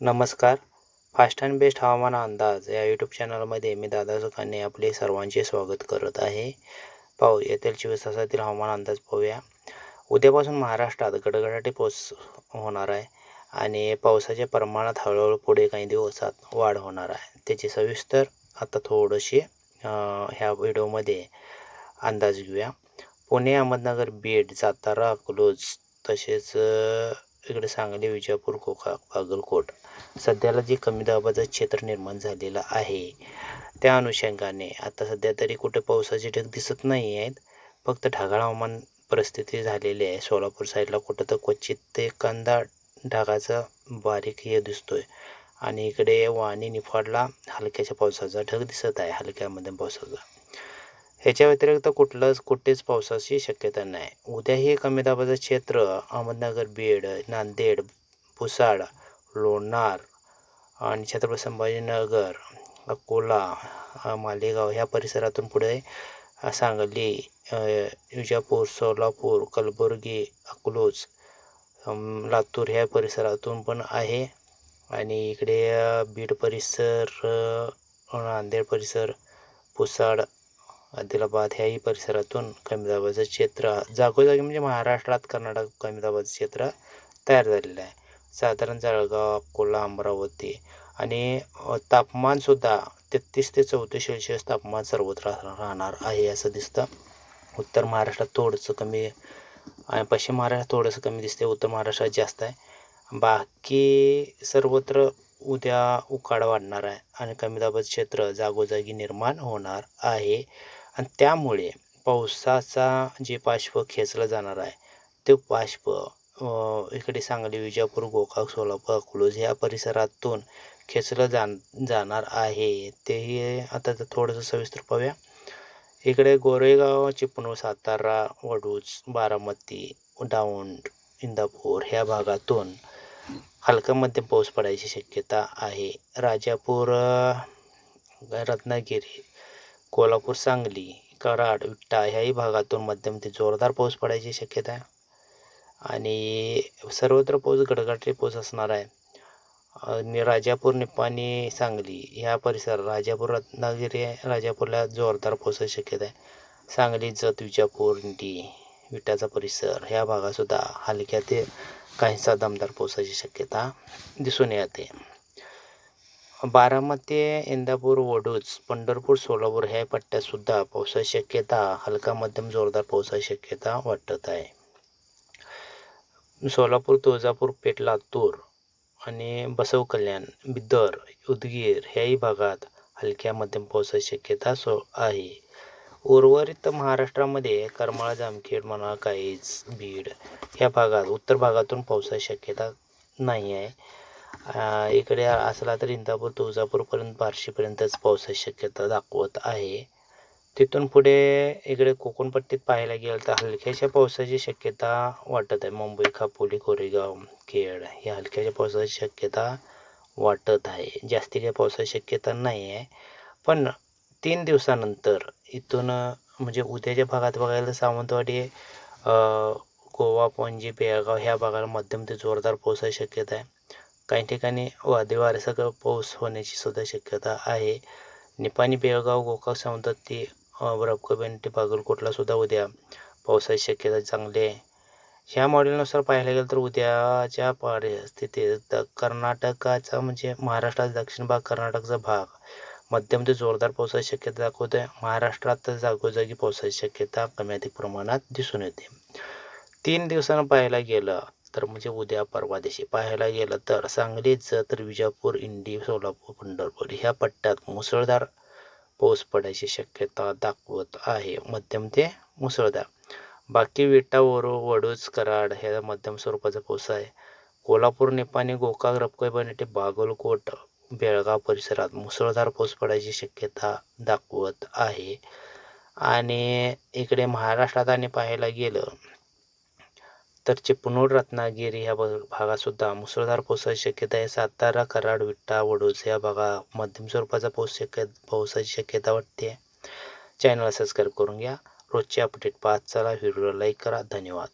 नमस्कार. Fast and best हवामान अंदाज या यूट्यूब चॅनलमध्ये मी दादा सुखाने आपले सर्वांचे स्वागत करत आहे. पाहू येथील चोवीस तासातील हवामान अंदाज पाहूया. उद्यापासून महाराष्ट्रात गडगडाटी पाऊस होणार आहे आणि पावसाच्या प्रमाणात हळूहळू पुढे काही दिवसात वाढ होणार आहे. त्याची सविस्तर आता थोडीशी ह्या व्हिडिओमध्ये अंदाज घेऊया. पुणे अहमदनगर बीड सातारा अकलूज तसेच इकडे सांगली विजापूर कोका बागलकोट सध्याला जे कमी दाबाचं क्षेत्र निर्माण झालेलं आहे त्या अनुषंगाने आता सध्या तरी कुठे पावसाचे ढग दिसत नाही आहेत. फक्त ढगाळ हवामान परिस्थिती झालेली आहे. सोलापूर साईडला कुठं तर क्वचित ते कंदा ढगाचा बारीक हे दिसतोय. आणि इकडे वाणी निफाडला हलक्याच्या पावसाचा ढग दिसत आहे. हलक्या मध्यम पावसाचा. ह्याच्या व्यतिरिक्त कुठलंच कुठेच पावसाची शक्यता नाही. उद्याही कमी दाबाचं क्षेत्र अहमदनगर बीड नांदेड पुसाड लोणार आणि छत्रपती संभाजीनगर अकोला मालेगाव ह्या परिसरातून पुढे सांगली विजापूर सोलापूर कलबुर्गी अकलूज लातूर ह्या परिसरातून पण आहे. आणि इकडे बीड परिसर नांदेड परिसर पुसाड आदिलाबाद ह्याही परिसरातून कमी दाबाचं क्षेत्र जागोजागी म्हणजे महाराष्ट्रात कर्नाटक कमी दाबाचं क्षेत्र तयार झालेलं आहे. साधारण जळगाव अकोला अमरावती आणि तापमानसुद्धा तेहतीस ते चौतीस सेल्सिअस तापमान सर्वत्र राहणार आहे असं दिसतं. उत्तर महाराष्ट्रात थोडंसं कमी आणि पश्चिम महाराष्ट्रात थोडंसं कमी दिसते उत्तर महाराष्ट्रात जास्त आहे. बाकी सर्वत्र उद्या उकाडा वाढणार आहे आणि कमी दाबाचं क्षेत्र जागोजागी निर्माण होणार आहे. आणि त्यामुळे पावसाचा जे पाश्व खेचलं जाणार आहे ते पाश्व इकडे सांगली विजापूर गोकाक सोलापूर अकलूज ह्या परिसरातून खेचलं जाण जाणार आहे. तेही आता थोडंसं सविस्तर पाहूया. इकडे गोरेगाव चिपळूण सातारा वडूज बारामती डाऊंड इंदापूर ह्या भागातून हलका मध्यम पाऊस पडायची शक्यता आहे. राजापूर रत्नागिरी कोल्हापूर सांगली कराड विट्टा ह्याही भागातून मध्यम ते जोरदार पाऊस पडायची शक्यता आहे. आणि सर्वत्र पाऊस गडगडले पाऊस असणार आहे. आणि राजापूर निपाणी सांगली ह्या परिसर राजापूर रत्नागिरी राजापूरला जोरदार पावसाची शक्यता आहे. सांगली जत विजापूर डी विटाचा परिसर ह्या भागातसुद्धा हलक्या ते काहीसा दमदार पावसाची शक्यता दिसून येते. बारामती इंदापूर वडूज पंढरपूर सोलापूर ह्या पट्ट्यातसुद्धा पावसाची शक्यता हलका मध्यम जोरदार पावसाची शक्यता वाटत आहे. सोलापूर तुळजापूर पेठ लातूर आणि बसव कल्याण बिदर उदगीर ह्याही भागात हलक्या मध्यम पावसाची शक्यता सो आहे. उर्वरित महाराष्ट्रामध्ये करमाळा जामखेड म्हणा काहीच बीड ह्या भागात उत्तर भागातून पावसाची शक्यता नाही आहे. इकडे असला तर इंदापूर तुळजापूरपर्यंत बार्शीपर्यंतच पावसाची शक्यता दाखवत आहे. तिथून पुढे इकडे कोकणपट्टीत पाहायला गेलं तर हलक्याच्या पावसाची शक्यता वाटत आहे. मुंबई खापोली कोरेगाव खेड ह्या हलक्याच्या पावसाची शक्यता वाटत आहे. जास्ती काही पावसाची शक्यता नाही आहे. पण तीन दिवसानंतर इथून म्हणजे उद्याच्या भागात बघायला सावंतवाडी गोवा पणजी बेळगाव ह्या भागाला मध्यम ते जोरदार पावसाची शक्यता आहे. काही ठिकाणी वादळी पाऊस होण्याची सुद्धा शक्यता आहे. निपाणी बेळगाव गोकाक सावंतवाडी रबकबेंटी बागलकोटला सुद्धा उद्या पावसाची शक्यता चांगली आहे. ह्या मॉडेलनुसार पाहायला गेलं तर उद्याच्या परिस्थितीत कर्नाटकाचा म्हणजे महाराष्ट्राचा दक्षिण भाग कर्नाटकचा भाग. मध्यम ते जोरदार पावसाची शक्यता दाखवते महाराष्ट्रात जागोजागी पावसाची शक्यता कमी अधिक प्रमाणात दिसून येते. तीन दिवसानं पाहायला गेलं तर म्हणजे उद्या परवा दिवशी पाहायला गेलं तर सांगलीच तर विजापूर इंडी सोलापूर पंढरपूर ह्या पट्ट्यात मुसळधार पाऊस पडायची शक्यता दाखवत आहे. मध्यम ते मुसळधार. बाकी विटा वरो वडूज कराड ह्या मध्यम स्वरूपाचा पाऊस आहे. कोल्हापूर निपाणी गोकाक रपकोय बनेटे बागलकोट बेळगाव परिसरात मुसळधार पाऊस पडायची शक्यता दाखवत आहे. आणि इकडे महाराष्ट्रात आणि पाहायला गेलं तर चिपळूण रत्नागिरी ह्या भागातसुद्धा मुसळधार पावसाची शक्यता आहे. सातारा कराड विट्टा वडोस या भागा मध्यम स्वरूपाचा पाऊस शक्य पावसाची शक्यता वाटते. चॅनलला सबस्क्राईब करून घ्या. रोजचे अपडेट पाहत चला. व्हिडिओला लाईक करा. धन्यवाद.